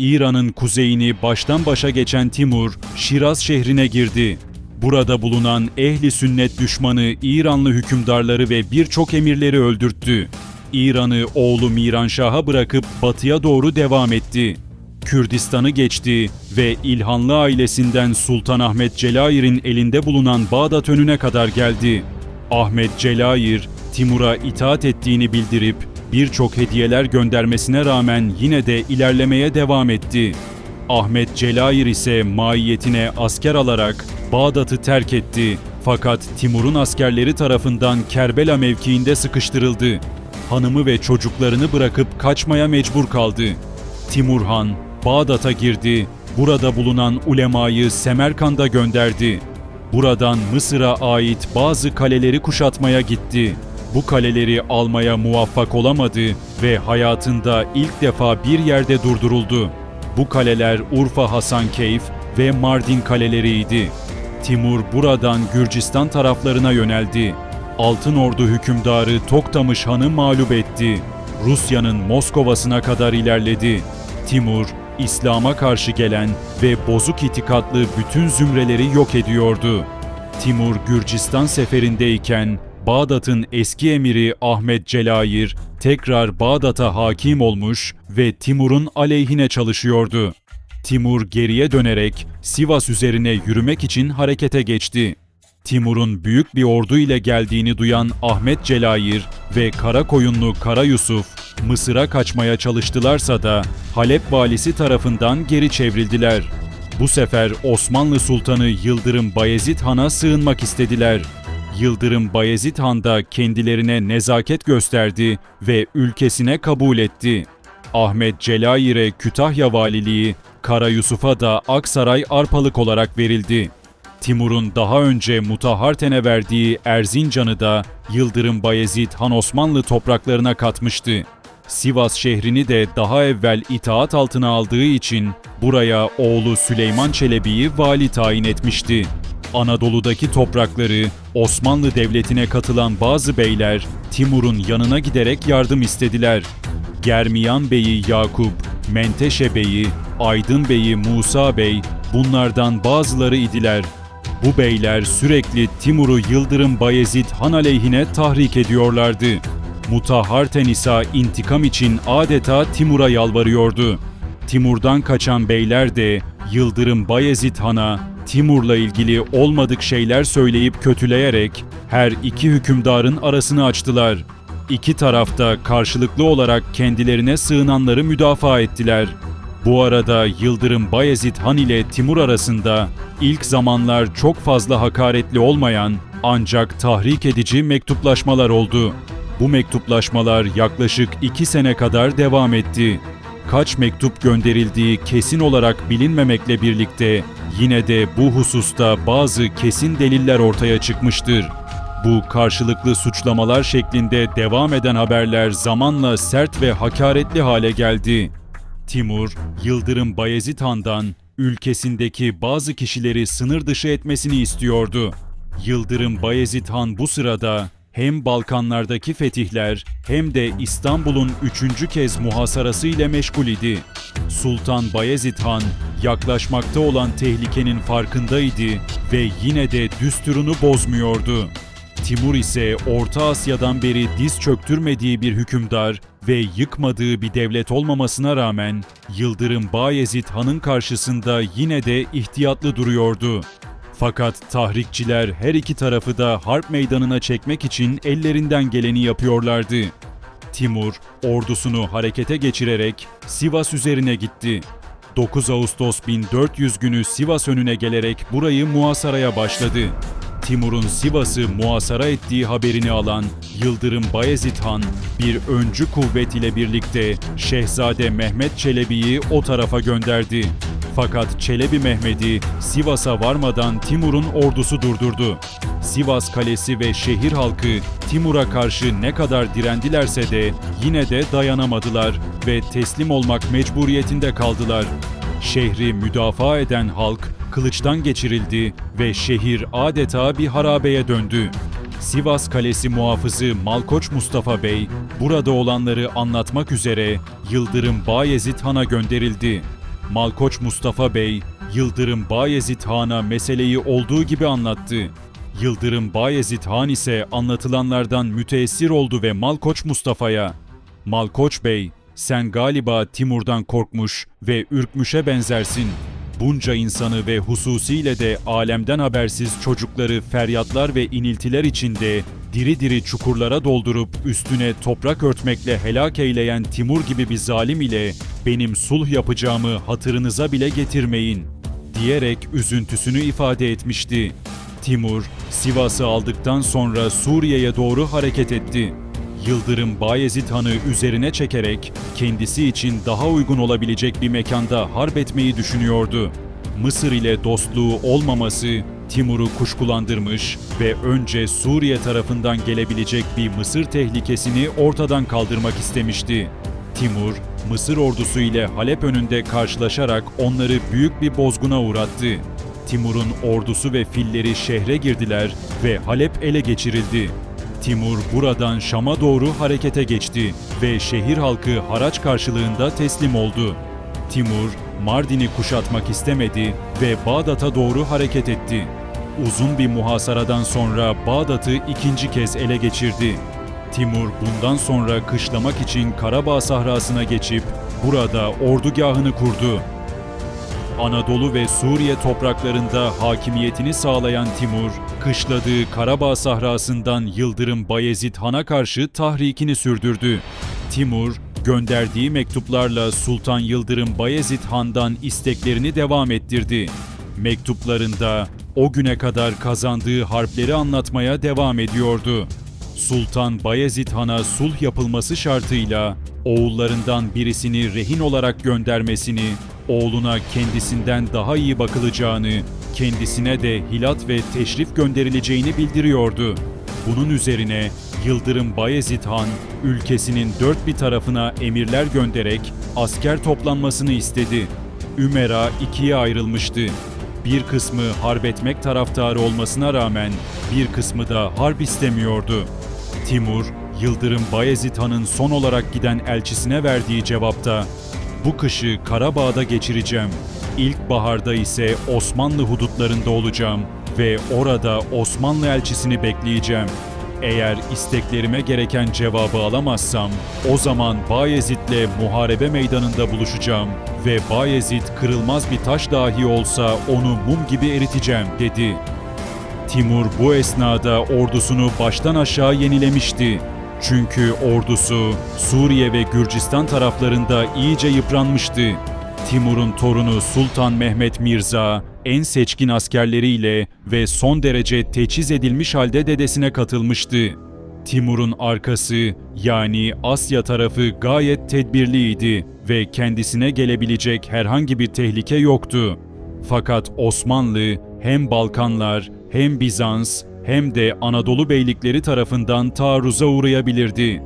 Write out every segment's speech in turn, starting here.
İran'ın kuzeyini baştan başa geçen Timur, Şiraz şehrine girdi. Burada bulunan ehli sünnet düşmanı İranlı hükümdarları ve birçok emirleri öldürttü. İran'ı oğlu Miranşah'a bırakıp batıya doğru devam etti. Kürdistan'ı geçti ve İlhanlı ailesinden Sultanahmet Celayir'in elinde bulunan Bağdat önüne kadar geldi. Ahmet Celayir, Timur'a itaat ettiğini bildirip birçok hediyeler göndermesine rağmen yine de ilerlemeye devam etti. Ahmet Celayir ise maiyetine asker alarak Bağdat'ı terk etti. Fakat Timur'un askerleri tarafından Kerbela mevkiinde sıkıştırıldı. Hanımı ve çocuklarını bırakıp kaçmaya mecbur kaldı. Timur Han Bağdat'a girdi. Burada bulunan ulemayı Semerkand'a gönderdi. Buradan Mısır'a ait bazı kaleleri kuşatmaya gitti. Bu kaleleri almaya muvaffak olamadı ve hayatında ilk defa bir yerde durduruldu. Bu kaleler Urfa Hasankeyf ve Mardin kaleleriydi. Timur buradan Gürcistan taraflarına yöneldi. Altın Ordu hükümdarı Toktamış Han'ı mağlup etti. Rusya'nın Moskova'sına kadar ilerledi. Timur, İslam'a karşı gelen ve bozuk itikatlı bütün zümreleri yok ediyordu. Timur Gürcistan seferindeyken Bağdat'ın eski emiri Ahmet Celayir tekrar Bağdat'a hakim olmuş ve Timur'un aleyhine çalışıyordu. Timur geriye dönerek Sivas üzerine yürümek için harekete geçti. Timur'un büyük bir ordu ile geldiğini duyan Ahmet Celayir ve Karakoyunlu Kara Yusuf Mısır'a kaçmaya çalıştılarsa da Halep valisi tarafından geri çevrildiler. Bu sefer Osmanlı Sultanı Yıldırım Bayezid Han'a sığınmak istediler. Yıldırım Bayezid Han da kendilerine nezaket gösterdi ve ülkesine kabul etti. Ahmet Celayir'e Kütahya valiliği, Kara Yusuf'a da Aksaray Arpalık olarak verildi. Timur'un daha önce Mutaharten'e verdiği Erzincan'ı da Yıldırım Bayezid Han Osmanlı topraklarına katmıştı. Sivas şehrini de daha evvel itaat altına aldığı için buraya oğlu Süleyman Çelebi'yi vali tayin etmişti. Anadolu'daki toprakları Osmanlı Devleti'ne katılan bazı beyler Timur'un yanına giderek yardım istediler. Germiyan Bey'i Yakup, Menteşe Bey'i, Aydın Bey'i Musa Bey bunlardan bazıları idiler. Bu beyler sürekli Timur'u Yıldırım Bayezid Han aleyhine tahrik ediyorlardı. Mutaharten ise intikam için adeta Timur'a yalvarıyordu. Timur'dan kaçan beyler de Yıldırım Bayezid Han'a Timur'la ilgili olmadık şeyler söyleyip kötüleyerek her iki hükümdarın arasını açtılar. İki tarafta karşılıklı olarak kendilerine sığınanları müdafaa ettiler. Bu arada Yıldırım Bayezid Han ile Timur arasında ilk zamanlar çok fazla hakaretli olmayan ancak tahrik edici mektuplaşmalar oldu. Bu mektuplaşmalar yaklaşık iki sene kadar devam etti. Kaç mektup gönderildiği kesin olarak bilinmemekle birlikte yine de bu hususta bazı kesin deliller ortaya çıkmıştır. Bu karşılıklı suçlamalar şeklinde devam eden haberler zamanla sert ve hakaretli hale geldi. Timur, Yıldırım Bayezid Han'dan ülkesindeki bazı kişileri sınır dışı etmesini istiyordu. Yıldırım Bayezid Han bu sırada hem Balkanlardaki fetihler hem de İstanbul'un üçüncü kez muhasarası ile meşgul idi. Sultan Bayezid Han yaklaşmakta olan tehlikenin farkındaydı ve yine de düsturunu bozmuyordu. Timur ise Orta Asya'dan beri diz çöktürmediği bir hükümdar ve yıkmadığı bir devlet olmamasına rağmen Yıldırım Bayezid Han'ın karşısında yine de ihtiyatlı duruyordu. Fakat tahrikçiler her iki tarafı da harp meydanına çekmek için ellerinden geleni yapıyorlardı. Timur ordusunu harekete geçirerek Sivas üzerine gitti. 9 Ağustos 1400 günü Sivas önüne gelerek burayı muhasaraya başladı. Timur'un Sivas'ı muhasara ettiği haberini alan Yıldırım Bayezid Han bir öncü kuvvet ile birlikte Şehzade Mehmet Çelebi'yi o tarafa gönderdi. Fakat Çelebi Mehmet'i Sivas'a varmadan Timur'un ordusu durdurdu. Sivas kalesi ve şehir halkı Timur'a karşı ne kadar direndilerse de yine de dayanamadılar ve teslim olmak mecburiyetinde kaldılar. Şehri müdafaa eden halk kılıçtan geçirildi ve şehir adeta bir harabeye döndü. Sivas Kalesi muhafızı Malkoç Mustafa Bey burada olanları anlatmak üzere Yıldırım Bayezid Han'a gönderildi. Malkoç Mustafa Bey, Yıldırım Bayezid Han'a meseleyi olduğu gibi anlattı. Yıldırım Bayezid Han ise anlatılanlardan müteessir oldu ve Malkoç Mustafa'ya Malkoç Bey, sen galiba Timur'dan korkmuş ve ürkmüşe benzersin. Bunca insanı ve hususiyle de alemden habersiz çocukları feryatlar ve iniltiler içinde diri diri çukurlara doldurup üstüne toprak örtmekle helak eyleyen Timur gibi bir zalim ile benim sulh yapacağımı hatırınıza bile getirmeyin diyerek üzüntüsünü ifade etmişti. Timur, Sivas'ı aldıktan sonra Suriye'ye doğru hareket etti. Yıldırım Bayezid Han'ı üzerine çekerek kendisi için daha uygun olabilecek bir mekanda harp etmeyi düşünüyordu. Mısır ile dostluğu olmaması Timur'u kuşkulandırmış ve önce Suriye tarafından gelebilecek bir Mısır tehlikesini ortadan kaldırmak istemişti. Timur, Mısır ordusu ile Halep önünde karşılaşarak onları büyük bir bozguna uğrattı. Timur'un ordusu ve filleri şehre girdiler ve Halep ele geçirildi. Timur buradan Şam'a doğru harekete geçti ve şehir halkı haraç karşılığında teslim oldu. Timur, Mardin'i kuşatmak istemedi ve Bağdat'a doğru hareket etti. Uzun bir muhasaradan sonra Bağdat'ı ikinci kez ele geçirdi. Timur bundan sonra kışlamak için Karabağ sahrasına geçip burada ordugahını kurdu. Anadolu ve Suriye topraklarında hakimiyetini sağlayan Timur, kışladığı Karabağ sahrasından Yıldırım Bayezid Han'a karşı tahrikini sürdürdü. Timur, gönderdiği mektuplarla Sultan Yıldırım Bayezid Han'dan isteklerini devam ettirdi. Mektuplarında o güne kadar kazandığı harpleri anlatmaya devam ediyordu. Sultan Bayezid Han'a sulh yapılması şartıyla oğullarından birisini rehin olarak göndermesini, oğluna kendisinden daha iyi bakılacağını, kendisine de hilat ve teşrif gönderileceğini bildiriyordu. Bunun üzerine Yıldırım Bayezid Han, ülkesinin dört bir tarafına emirler göndererek asker toplanmasını istedi. Ümera ikiye ayrılmıştı. Bir kısmı harp etmek taraftarı olmasına rağmen bir kısmı da harp istemiyordu. Timur, Yıldırım Bayezid Han'ın son olarak giden elçisine verdiği cevapta bu kışı Karabağ'da geçireceğim. İlk baharda ise Osmanlı hudutlarında olacağım ve orada Osmanlı elçisini bekleyeceğim. Eğer isteklerime gereken cevabı alamazsam o zaman Bayezid'le muharebe meydanında buluşacağım ve Bayezid kırılmaz bir taş dahi olsa onu mum gibi eriteceğim dedi. Timur bu esnada ordusunu baştan aşağı yenilemişti. Çünkü ordusu Suriye ve Gürcistan taraflarında iyice yıpranmıştı. Timur'un torunu Sultan Mehmet Mirza en seçkin askerleriyle ve son derece teçhiz edilmiş halde dedesine katılmıştı. Timur'un arkası yani Asya tarafı gayet tedbirliydi ve kendisine gelebilecek herhangi bir tehlike yoktu. Fakat Osmanlı hem Balkanlar hem Bizans hem de Anadolu beylikleri tarafından taarruza uğrayabilirdi.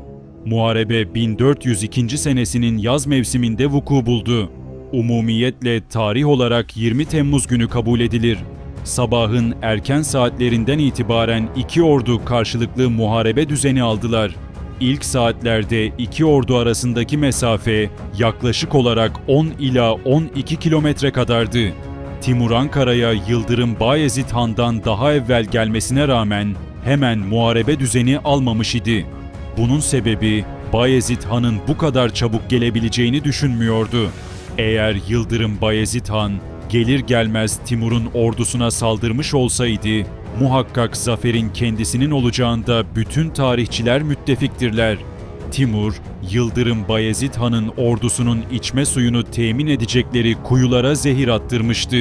Muharebe 1402. senesinin yaz mevsiminde vuku buldu. Umumiyetle tarih olarak 20 Temmuz günü kabul edilir. Sabahın erken saatlerinden itibaren iki ordu karşılıklı muharebe düzeni aldılar. İlk saatlerde iki ordu arasındaki mesafe yaklaşık olarak 10 ila 12 kilometre kadardı. Timur Ankara'ya Yıldırım Bayezid Han'dan daha evvel gelmesine rağmen hemen muharebe düzeni almamış idi. Bunun sebebi Bayezid Han'ın bu kadar çabuk gelebileceğini düşünmüyordu. Eğer Yıldırım Bayezid Han gelir gelmez Timur'un ordusuna saldırmış olsaydı, muhakkak zaferin kendisinin olacağında bütün tarihçiler müttefiktirler. Timur, Yıldırım Bayezid Han'ın ordusunun içme suyunu temin edecekleri kuyulara zehir attırmıştı.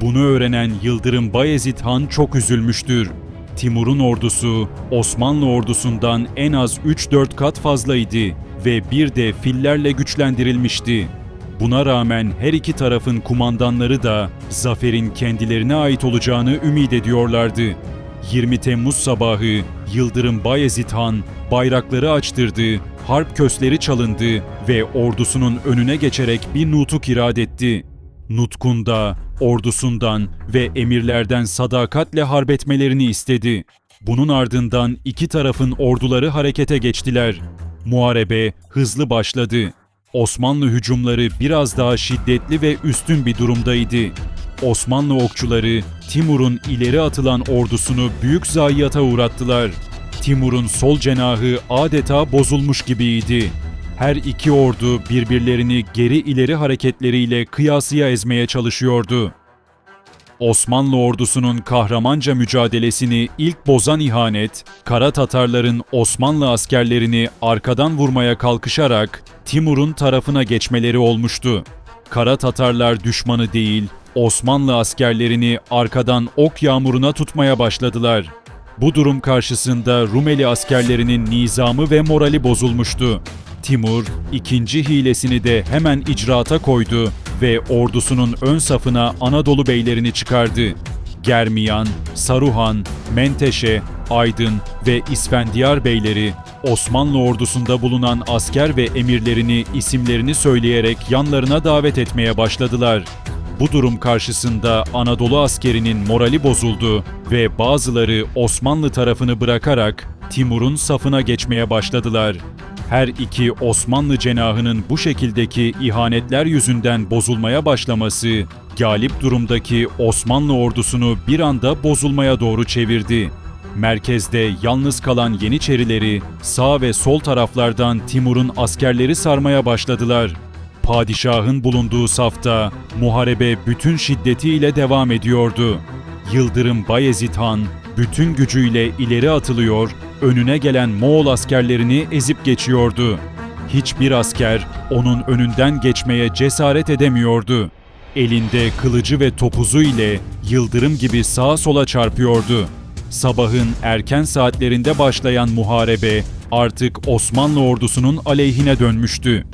Bunu öğrenen Yıldırım Bayezid Han çok üzülmüştür. Timur'un ordusu Osmanlı ordusundan en az 3-4 kat fazlaydı ve bir de fillerle güçlendirilmişti. Buna rağmen her iki tarafın kumandanları da zaferin kendilerine ait olacağını ümit ediyorlardı. 20 Temmuz sabahı Yıldırım Bayezid Han bayrakları açtırdı, harp kösleri çalındı ve ordusunun önüne geçerek bir nutuk irad etti. Nutkunda ordusundan ve emirlerden sadakatle harp etmelerini istedi. Bunun ardından iki tarafın orduları harekete geçtiler. Muharebe hızlı başladı. Osmanlı hücumları biraz daha şiddetli ve üstün bir durumdaydı. Osmanlı okçuları Timur'un ileri atılan ordusunu büyük zayiata uğrattılar. Timur'un sol cenahı adeta bozulmuş gibiydi. Her iki ordu birbirlerini geri ileri hareketleriyle kıyasıya ezmeye çalışıyordu. Osmanlı ordusunun kahramanca mücadelesini ilk bozan ihanet, Kara Tatarların Osmanlı askerlerini arkadan vurmaya kalkışarak Timur'un tarafına geçmeleri olmuştu. Kara Tatarlar düşmanı değil, Osmanlı askerlerini arkadan ok yağmuruna tutmaya başladılar. Bu durum karşısında Rumeli askerlerinin nizamı ve morali bozulmuştu. Timur ikinci hilesini de hemen icraata koydu ve ordusunun ön safına Anadolu beylerini çıkardı. Germiyan, Saruhan, Menteşe, Aydın ve İsfendiyar beyleri Osmanlı ordusunda bulunan asker ve emirlerini isimlerini söyleyerek yanlarına davet etmeye başladılar. Bu durum karşısında Anadolu askerinin morali bozuldu ve bazıları Osmanlı tarafını bırakarak Timur'un safına geçmeye başladılar. Her iki Osmanlı cenahının bu şekildeki ihanetler yüzünden bozulmaya başlaması, galip durumdaki Osmanlı ordusunu bir anda bozulmaya doğru çevirdi. Merkezde yalnız kalan Yeniçerileri sağ ve sol taraflardan Timur'un askerleri sarmaya başladılar. Padişahın bulunduğu safta muharebe bütün şiddetiyle devam ediyordu. Yıldırım Bayezid Han bütün gücüyle ileri atılıyor, önüne gelen Moğol askerlerini ezip geçiyordu. Hiçbir asker onun önünden geçmeye cesaret edemiyordu. Elinde kılıcı ve topuzu ile yıldırım gibi sağa sola çarpıyordu. Sabahın erken saatlerinde başlayan muharebe artık Osmanlı ordusunun aleyhine dönmüştü.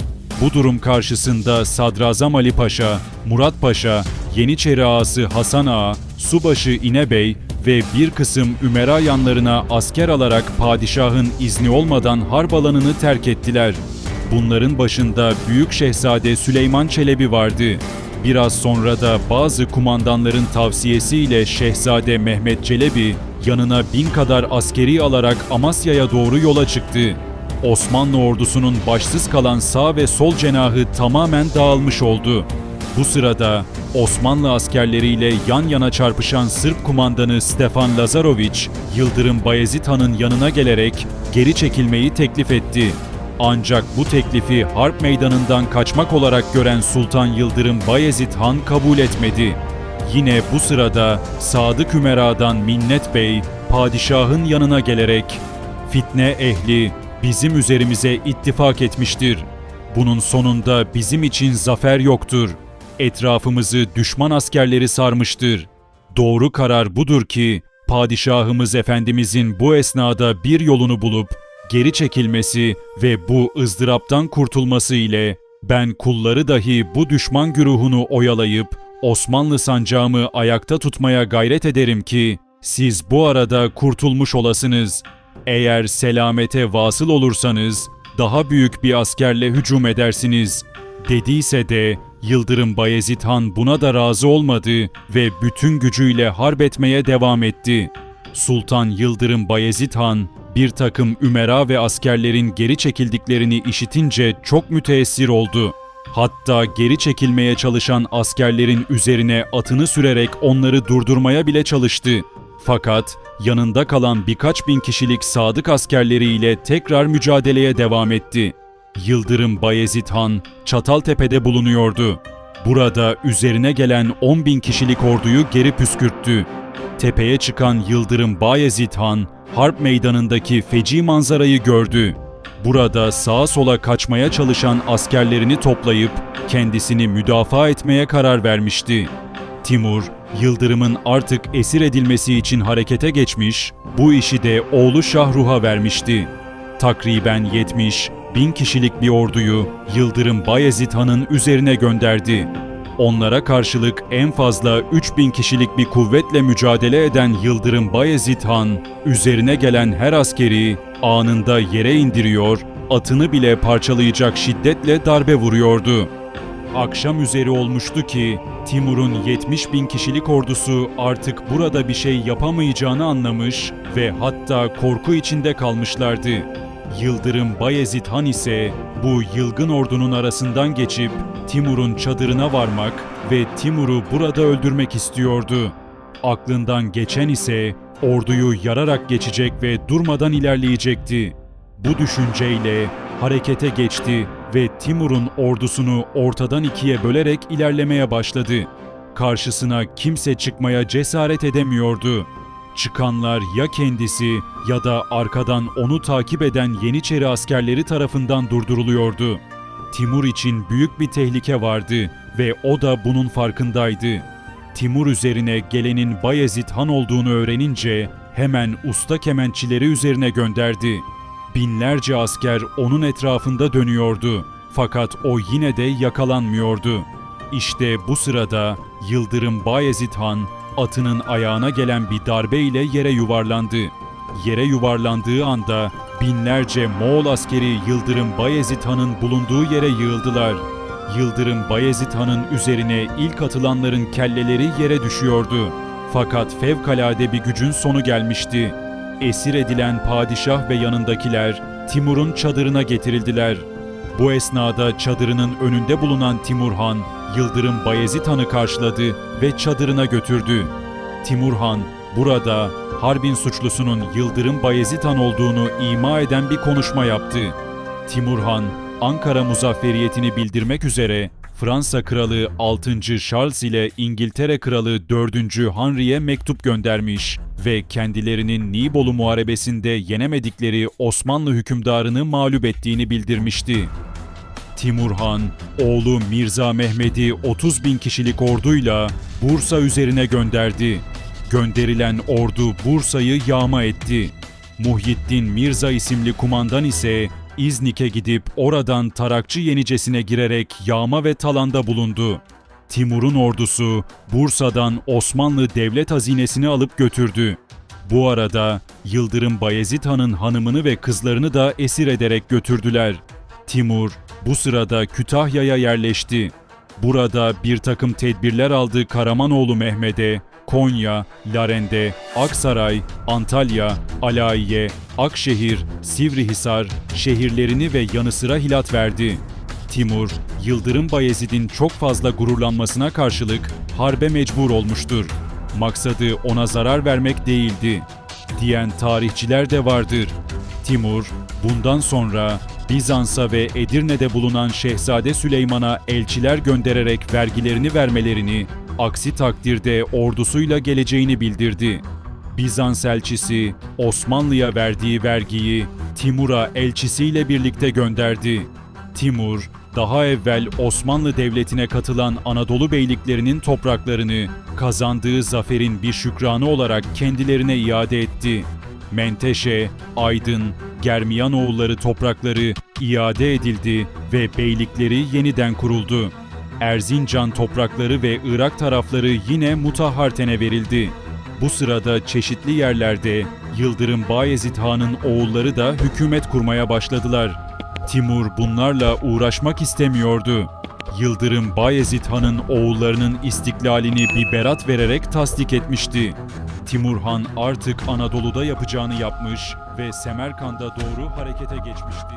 Bu durum karşısında Sadrazam Ali Paşa, Murat Paşa, Yeniçeri ağası Hasan Ağa, Subaşı İnebey ve bir kısım Ümera yanlarına asker alarak padişahın izni olmadan harp alanını terk ettiler. Bunların başında Büyük Şehzade Süleyman Çelebi vardı. Biraz sonra da bazı kumandanların tavsiyesiyle Şehzade Mehmet Çelebi yanına bin kadar askeri alarak Amasya'ya doğru yola çıktı. Osmanlı ordusunun başsız kalan sağ ve sol cenahı tamamen dağılmış oldu. Bu sırada Osmanlı askerleriyle yan yana çarpışan Sırp kumandanı Stefan Lazaroviç, Yıldırım Bayezid Han'ın yanına gelerek geri çekilmeyi teklif etti. Ancak bu teklifi harp meydanından kaçmak olarak gören Sultan Yıldırım Bayezid Han kabul etmedi. Yine bu sırada Sadık Ümera'dan Minnet Bey, padişahın yanına gelerek fitne ehli bizim üzerimize ittifak etmiştir. Bunun sonunda bizim için zafer yoktur. Etrafımızı düşman askerleri sarmıştır. Doğru karar budur ki padişahımız efendimizin bu esnada bir yolunu bulup geri çekilmesi ve bu ızdıraptan kurtulması ile ben kulları dahi bu düşman güruhunu oyalayıp Osmanlı sancağımı ayakta tutmaya gayret ederim ki siz bu arada kurtulmuş olasınız. Eğer selamete vasıl olursanız daha büyük bir askerle hücum edersiniz. Dediyse de Yıldırım Bayezid Han buna da razı olmadı ve bütün gücüyle harp etmeye devam etti. Sultan Yıldırım Bayezid Han bir takım ümera ve askerlerin geri çekildiklerini işitince çok müteessir oldu. Hatta geri çekilmeye çalışan askerlerin üzerine atını sürerek onları durdurmaya bile çalıştı. Fakat yanında kalan birkaç bin kişilik sadık askerleriyle tekrar mücadeleye devam etti. Yıldırım Bayezid Han Çataltepe'de bulunuyordu. Burada üzerine gelen 10 bin kişilik orduyu geri püskürttü. Tepeye çıkan Yıldırım Bayezid Han harp meydanındaki feci manzarayı gördü. Burada sağa sola kaçmaya çalışan askerlerini toplayıp kendisini müdafaa etmeye karar vermişti. Timur, Yıldırım'ın artık esir edilmesi için harekete geçmiş, bu işi de oğlu Şahruh'a vermişti. Takriben 70 bin kişilik bir orduyu Yıldırım Bayezid Han'ın üzerine gönderdi. Onlara karşılık en fazla 3000 kişilik bir kuvvetle mücadele eden Yıldırım Bayezid Han, üzerine gelen her askeri anında yere indiriyor, atını bile parçalayacak şiddetle darbe vuruyordu. Akşam üzeri olmuştu ki Timur'un 70 bin kişilik ordusu artık burada bir şey yapamayacağını anlamış ve hatta korku içinde kalmışlardı. Yıldırım Bayezid Han ise bu yılgın ordunun arasından geçip Timur'un çadırına varmak ve Timur'u burada öldürmek istiyordu. Aklından geçen ise orduyu yararak geçecek ve durmadan ilerleyecekti. Bu düşünceyle harekete geçti ve Timur'un ordusunu ortadan ikiye bölerek ilerlemeye başladı. Karşısına kimse çıkmaya cesaret edemiyordu. Çıkanlar ya kendisi ya da arkadan onu takip eden Yeniçeri askerleri tarafından durduruluyordu. Timur için büyük bir tehlike vardı ve o da bunun farkındaydı. Timur üzerine gelenin Bayezid Han olduğunu öğrenince hemen usta kemençileri üzerine gönderdi. Binlerce asker onun etrafında dönüyordu. Fakat o yine de yakalanmıyordu. İşte bu sırada Yıldırım Bayezid Han atının ayağına gelen bir darbe ile yere yuvarlandı. Yere yuvarlandığı anda binlerce Moğol askeri Yıldırım Bayezid Han'ın bulunduğu yere yığıldılar. Yıldırım Bayezid Han'ın üzerine ilk atılanların kelleleri yere düşüyordu. Fakat fevkalade bir gücün sonu gelmişti. Esir edilen padişah ve yanındakiler Timur'un çadırına getirildiler. Bu esnada çadırının önünde bulunan Timur Han, Yıldırım Bayezid Han'ı karşıladı ve çadırına götürdü. Timur Han burada harbin suçlusunun Yıldırım Bayezid Han olduğunu ima eden bir konuşma yaptı. Timur Han, Ankara muzafferiyetini bildirmek üzere Fransa Kralı 6. Charles ile İngiltere Kralı 4. Henry'e mektup göndermiş ve kendilerinin Nibolu Muharebesi'nde yenemedikleri Osmanlı hükümdarını mağlup ettiğini bildirmişti. Timur Han, oğlu Mirza Mehmet'i 30 bin kişilik orduyla Bursa üzerine gönderdi. Gönderilen ordu Bursa'yı yağma etti. Muhyiddin Mirza isimli kumandan ise İznik'e gidip oradan Tarakçı Yenicesi'ne girerek yağma ve talanda bulundu. Timur'un ordusu Bursa'dan Osmanlı devlet hazinesini alıp götürdü. Bu arada Yıldırım Bayezid Han'ın hanımını ve kızlarını da esir ederek götürdüler. Timur bu sırada Kütahya'ya yerleşti. Burada bir takım tedbirler aldı Karamanoğlu Mehmet'e, Konya, Larende, Aksaray, Antalya, Alayiye, Akşehir, Sivrihisar şehirlerini ve yanı sıra hilat verdi. Timur, Yıldırım Bayezid'in çok fazla gururlanmasına karşılık harbe mecbur olmuştur. Maksadı ona zarar vermek değildi, diyen tarihçiler de vardır. Timur, bundan sonra Bizans'a ve Edirne'de bulunan Şehzade Süleyman'a elçiler göndererek vergilerini vermelerini, aksi takdirde ordusuyla geleceğini bildirdi. Bizans elçisi Osmanlı'ya verdiği vergiyi Timur'a elçisiyle birlikte gönderdi. Timur, daha evvel Osmanlı Devleti'ne katılan Anadolu beyliklerinin topraklarını kazandığı zaferin bir şükranı olarak kendilerine iade etti. Menteşe, Aydın, Germiyanoğulları toprakları iade edildi ve beylikleri yeniden kuruldu. Erzincan toprakları ve Irak tarafları yine Mutaharten'e verildi. Bu sırada çeşitli yerlerde Yıldırım Bayezid Han'ın oğulları da hükümet kurmaya başladılar. Timur bunlarla uğraşmak istemiyordu. Yıldırım Bayezid Han'ın oğullarının istiklalini bir berat vererek tasdik etmişti. Timur Han artık Anadolu'da yapacağını yapmış ve Semerkant'a doğru harekete geçmişti.